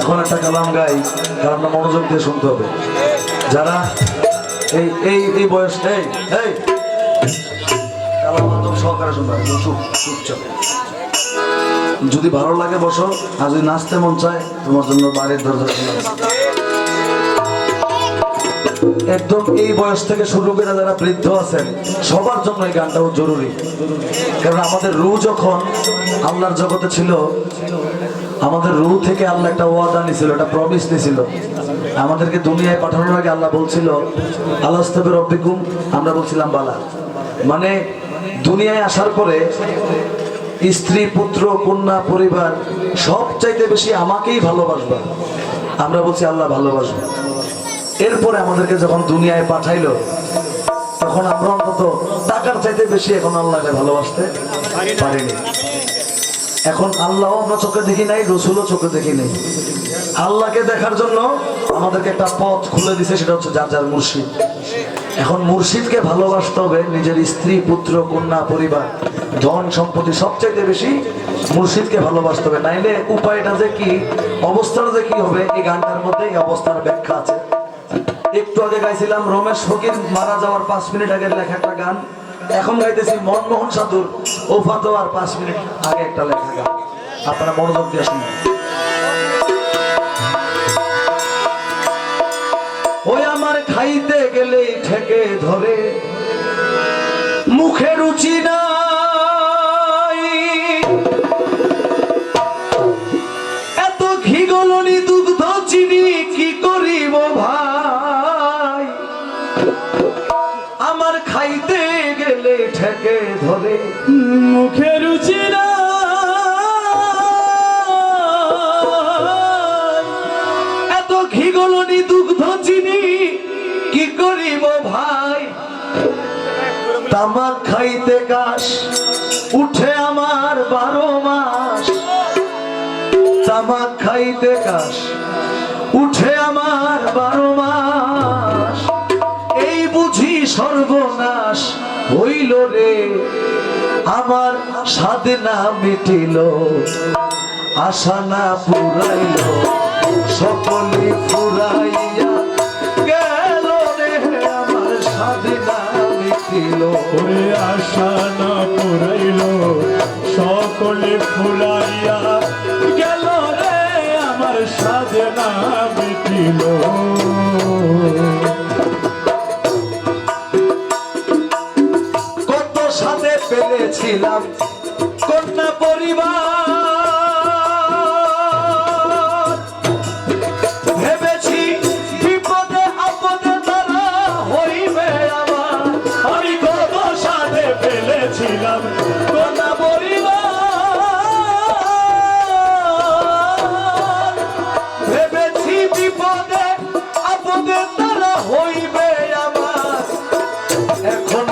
এখন একটা কালাম গাই কালামটা মনোযোগ দিয়ে শুনতে হবে। যারা এই এই এই বয়স, এই এই। সহকারে শুনতে চুপচাপ যদি ভালো লাগে বসো, আর যদি নাচতে মন চায়, তোমার জন্য বাড়ির দরজা। একদম এই বয়স থেকে শুরু করে যারা বৃদ্ধ আছেন, সবার জন্য এই গানটাও জরুরি। কারণ আমাদের রু যখন আল্লাহর জগতে ছিল, আমাদের রু থেকে আল্লাহ একটা ওয়াদা নিছিল, একটা প্রমিস নিছিল। আমাদেরকে দুনিয়ায় পাঠানোর আগে আল্লাহ বলছিল আল্লাহ রব্বিকুম আমরা বলছিলাম, বালা মানে দুনিয়ায় আসার পরে স্ত্রী, পুত্র, কন্যা, পরিবার সব চাইতে বেশি আমাকেই ভালোবাসবা। আমরা বলছি, আল্লাহ ভালোবাসবো। এরপরে আমাদেরকে যখন দুনিয়ায় পাঠাইলো, তখন আমরা অন্তত টাকার চাইতে বেশি এখন আল্লাহকে ভালোবাসতে পারিনি। এখন আল্লাহ আমরা চোখে দেখি নাই, রসুলও চোখে দেখি নাই। আল্লাহকে দেখার জন্য আমাদেরকে একটা পথ খুলে দিছে, সেটা হচ্ছে যার যার মুর্শিদ। এখন মুর্শিদকে ভালোবাসতে হবে, নিজের স্ত্রী, পুত্র, কন্যা, পরিবার, ধন সম্পত্তি সবচাইতে বেশি মুর্শিদকে ভালোবাসতে হবে। নাইলে উপায়টা যে কি, অবস্থাটা যে কি হবে, এই গানটার মধ্যে এই অবস্থার ব্যাখ্যা আছে। একটু আগে গাইছিলাম, রমেশ ফকির মারা যাওয়ার পাঁচ মিনিট আগের লেখা একটা গান। এখন গাইতেছি মনমোহন সাধুর ওফাতো আর পাঁচ মিনিট আগে একটা লেখা গান। আপনারা মনোযোগ দিয়ে শুনুন। ওই আমার খাইতে গেলেই ঠেকে ধরে, মুখে রুচি নাই এত ঘি গলনি দুগ্ধ চিনি, কি করিব ভাই? তামাক খাইতে কাশ, উঠে আমার বারো মাস। তামাক খাইতে কাশ, উঠে আমার বারো মাস। এই বুঝি সর্বনাশ হইল রে, আমার সাধনা মিটিল, আশা না পুরাইল। সকলে ফুরাইয়া গেল রে আমার সাধনা মিটিল ওরে আশা না পুরাইল সকলে ফুলাইয়া গেল রে আমার সাধনা মিটিল কত সাথে পেলেছিলাম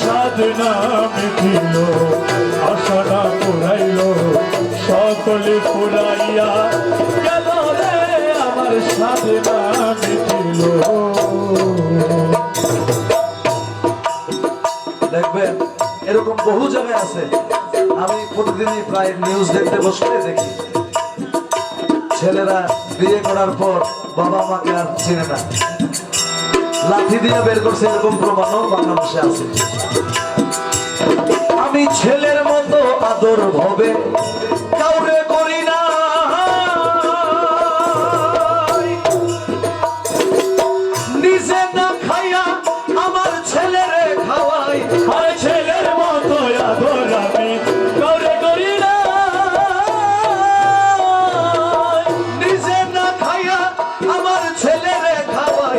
সাধনা মিটিল আশা না পুরাইল, সকলে মিটিল। দেখবেন, এরকম বহু জায়গায় আছে। আমি প্রতিদিনই প্রায় নিউজ দেখতে বসলে দেখি। ছেলেরা বিয়ে করার পর বাবা মাকে আর চিনে না। লাঠি দিয়ে বের করছে এরকম প্রমাণও বাংলাদেশে আছে। আমি ছেলের মতো আদর হবে, কাউরে নিজে খাইয়া আমার খাওয়াই। ছেলের মতো করে না। খাইয়া আমার ছেলেরে খাওয়াই।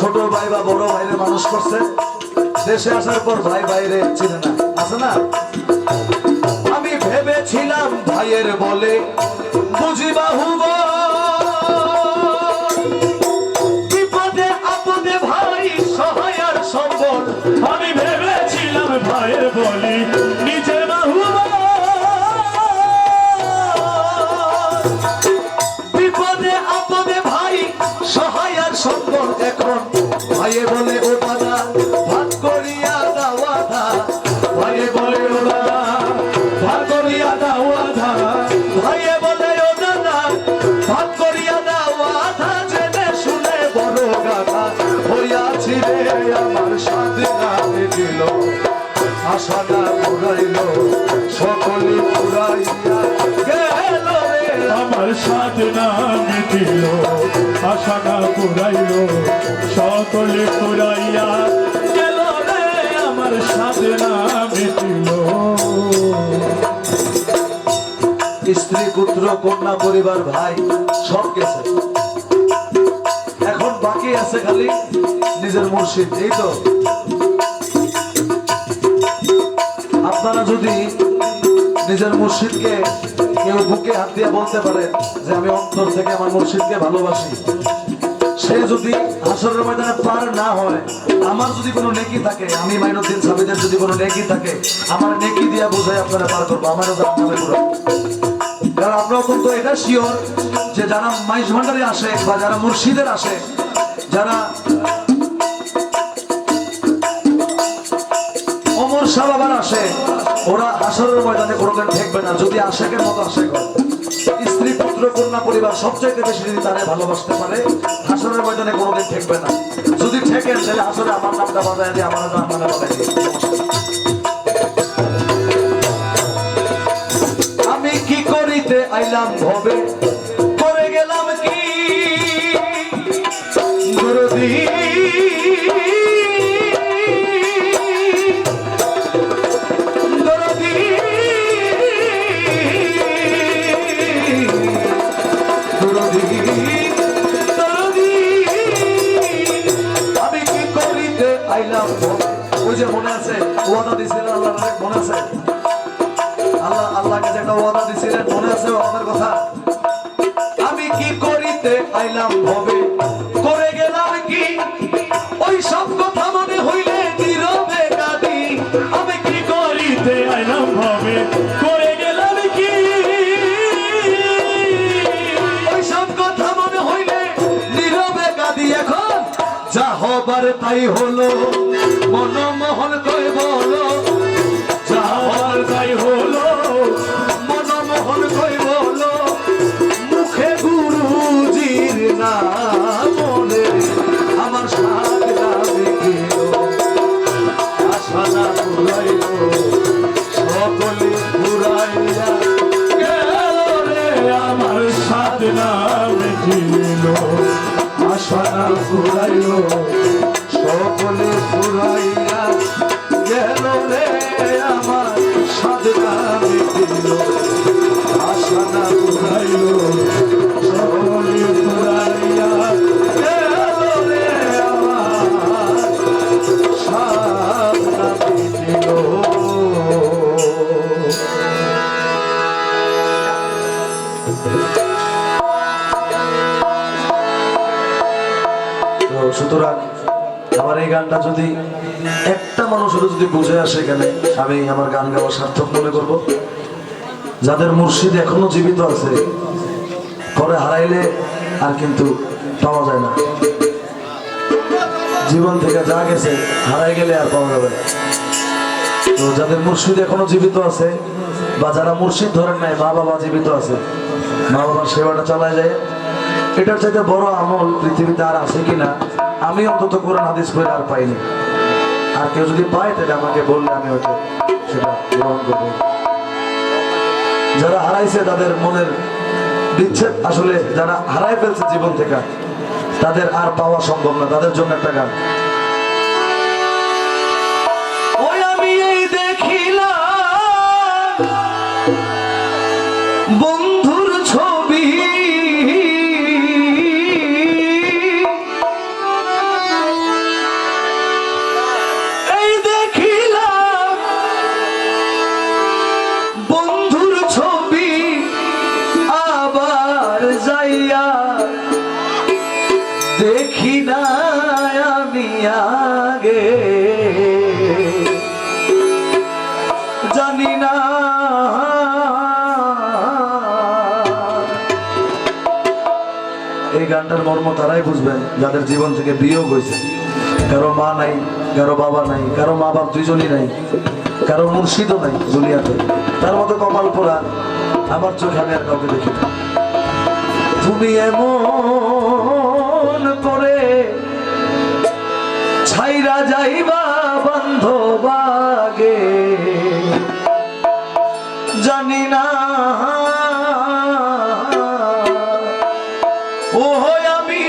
ছোট ভাই বা বড় ভাইরে মানুষ করছে, দেশে আসার পর ভাই বাইরে চিনে না। আছে না? আমি ভেবেছিলাম ভাইয়ের বলে বুঝি বাহুব ভাইয়ে বলে, ও দাদা ভাত করিয়া দাওয়া দা ভাইয়ে বলে, ও দাদা ভাত করিয়া দাওয়া দা ভাইয়ে বলে, ও দাদা, ভাত করিয়া দাওয়া দা জেনে শুনে বড় গাথা হইয়াছি রে, আমার সাথে দিল আশা না আশা না পুরাইল সকলে পুরাইয়া গেল রে, আমার সাথে না মিটিল। স্ত্রী, পুত্র, কন্যা, পরিবার, ভাই, সব গেছে। এখন বাকি আছে খালি নিজের মুর্শিদ, এই তো। আপনারা যদি নিজের মুর্শিদকে কেউ বুকে হাত দিয়ে বলতে পারে যে আমি অন্তর থেকে আমার মুর্শিদকে ভালোবাসি। সে যদি হাসরের ময়দানে পার না হয়, আমার যদি কোনো নেকি থাকে, আমি মাইনুদ্দিন সাবিদের যদি কোনো নেকি থাকে, আমার নেকি দিয়া বোঝাই আপনারা পার করব, আমারও জান পুরো। কারণ আমরা অত্যন্ত এটা শিওর যে যারা মাইজ ভান্ডারে আসে বা যারা মুর্শিদের আসে, যারা অমর শাহ বাবার আসে ওরা আসরের ময়দানে কোনোদিন ঠেকবে না, যদি আশেকের মতো আশে করে স্ত্রী, পুত্র, কন্যা, পরিবার সবচাইতে বেশি যদি তারা ভালোবাসতে পারে আসরের ময়দানে কোনোদিন ঠেকবে না। যদি ঠেকেন, তাহলে আসরে আমার নামটা বাজায় দিয়ে, আমার নাম মানে বাজায় দিয়ে। আমি কি করিতে আইলাম ভবে? দিছিলেন আল্লাহ মনে আছে। আল্লাহ, আল্লাহকে যে একটা ওয়াদা দিছিলেন মনে আছে আমাদের কথা? আমি কি করিতে আইলাম ভবে? করে গেলাম কি? ওই সব কথা মনে হইলে নীরবে কাঁদি। আমি কি করিতে আইলাম ভাবে? করে গেলাম কি? ওই সব কথা মনে হইলে নীরবে কাঁদি। এখন যা হবার তাই হলো। মনমোহন কই বলো। যাদের মুর্শিদ এখনও জীবিত আছে, পরে হারাইলে আর কিন্তু পাওয়া যায় না। জীবন থেকে যা গেছে, হারাই গেলে আর পাওয়া যাবে না। তো যাদের মুর্শিদ এখনও জীবিত আছে, বা যারা মুর্শিদ ধরেন নাই মা বাবা জীবিত আছে মা বাবার সেবাটা চালায় যায়। এটার চাইতে বড় আমল পৃথিবীতে আর আছে কিনা, আমি অন্তত কোরআন হাদিস করে আর পাইনি। আর কেউ যদি পায়, তাহলে আমাকে বললে আমি হয়তো সেটা গ্রহণ করব। যারা হারাইছে তাদের মনের বিচ্ছেদ, আসলে যারা হারাই ফেলছে জীবন থেকে, তাদের আর পাওয়া সম্ভব না, তাদের জন্য একটা গান। আগে জানি না। এই গানটার মর্ম তারাই বুঝবেন যাদের জীবন থেকে বিয়োগ হয়েছে। কারও মা নাই, কারও বাবা নাই, কারও মা বাপ দুইজনই নাই, কারও মুর্শিদও নাই দুনিয়াতে। তার মতো কপাল পোড়া, আমার চোখে আমি আর কাউকে দেখি। তুমি এমন ছাইরা যাইবা বান্ধবাগে। জানি না। ও আমি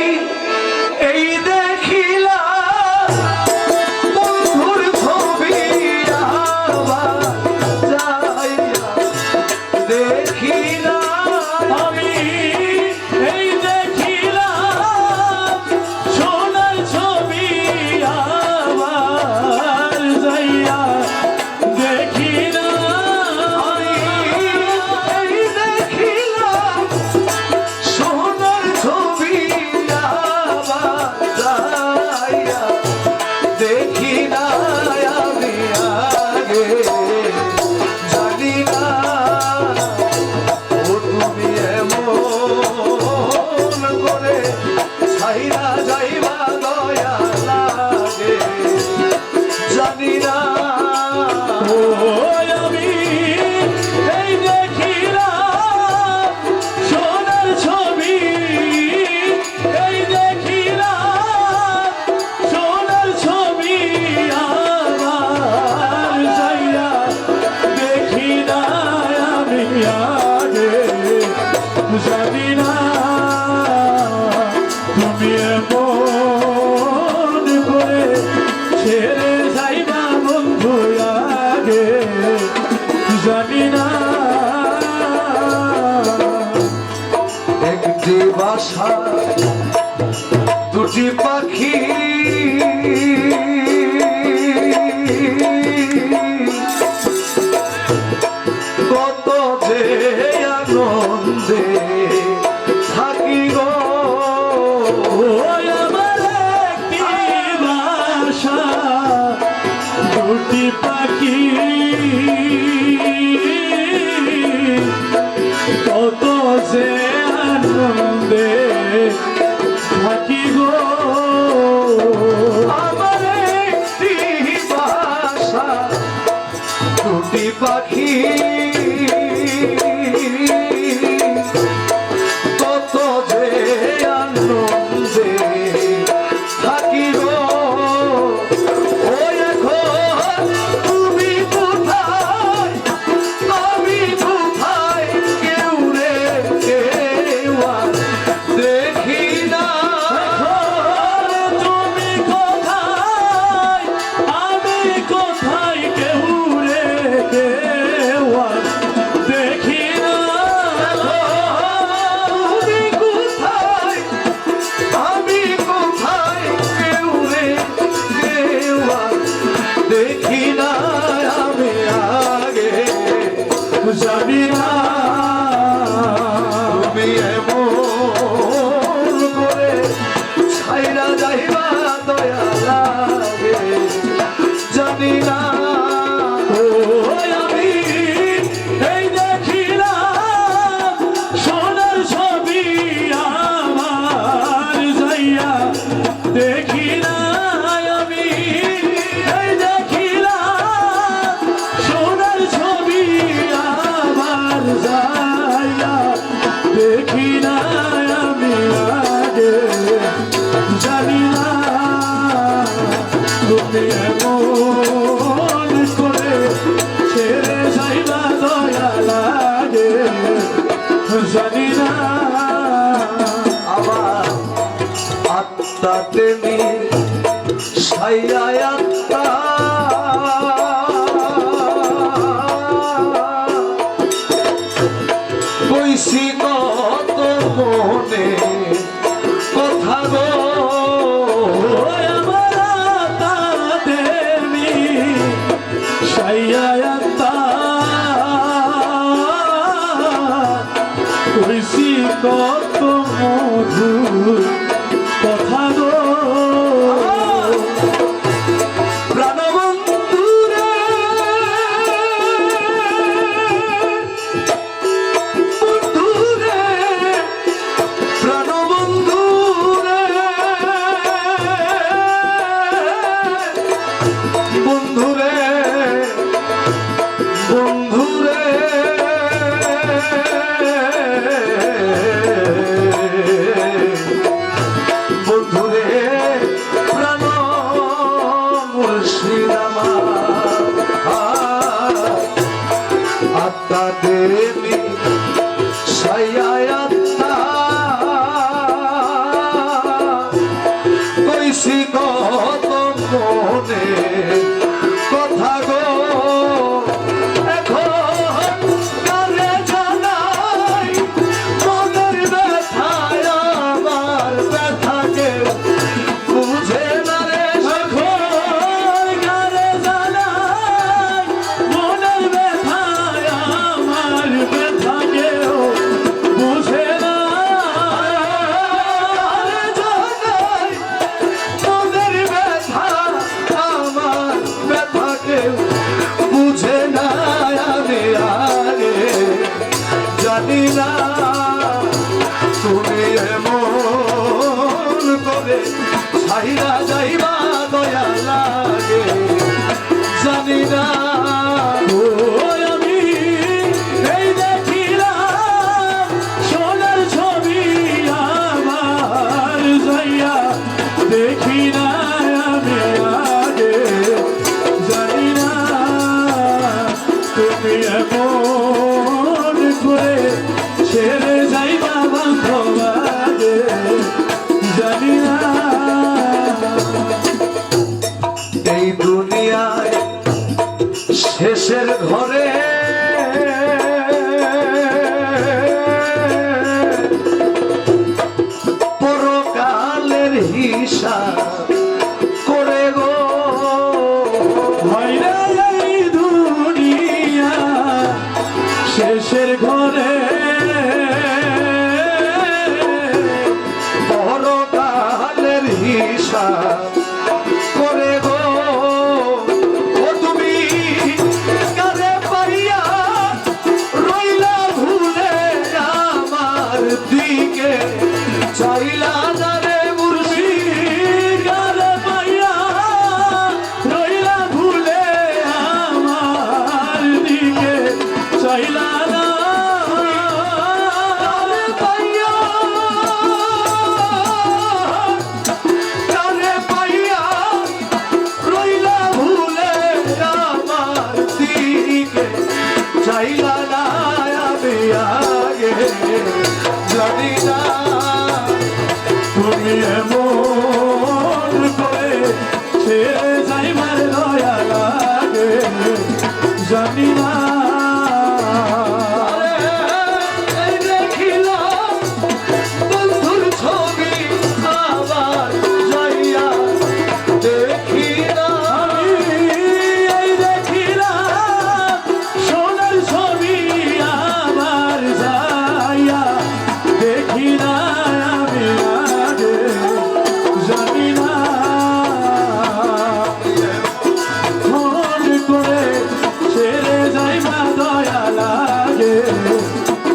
দুটি পাখি থাকি গো love. জানি না তুমি এমন করে ছেড়ে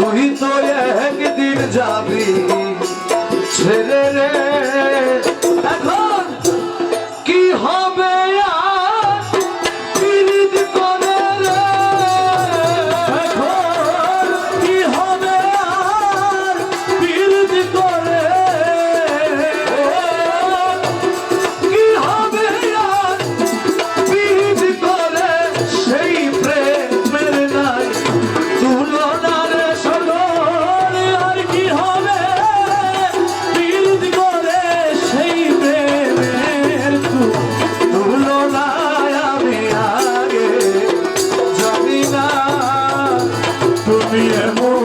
তুই তো একদিন যাবি। Sophia more.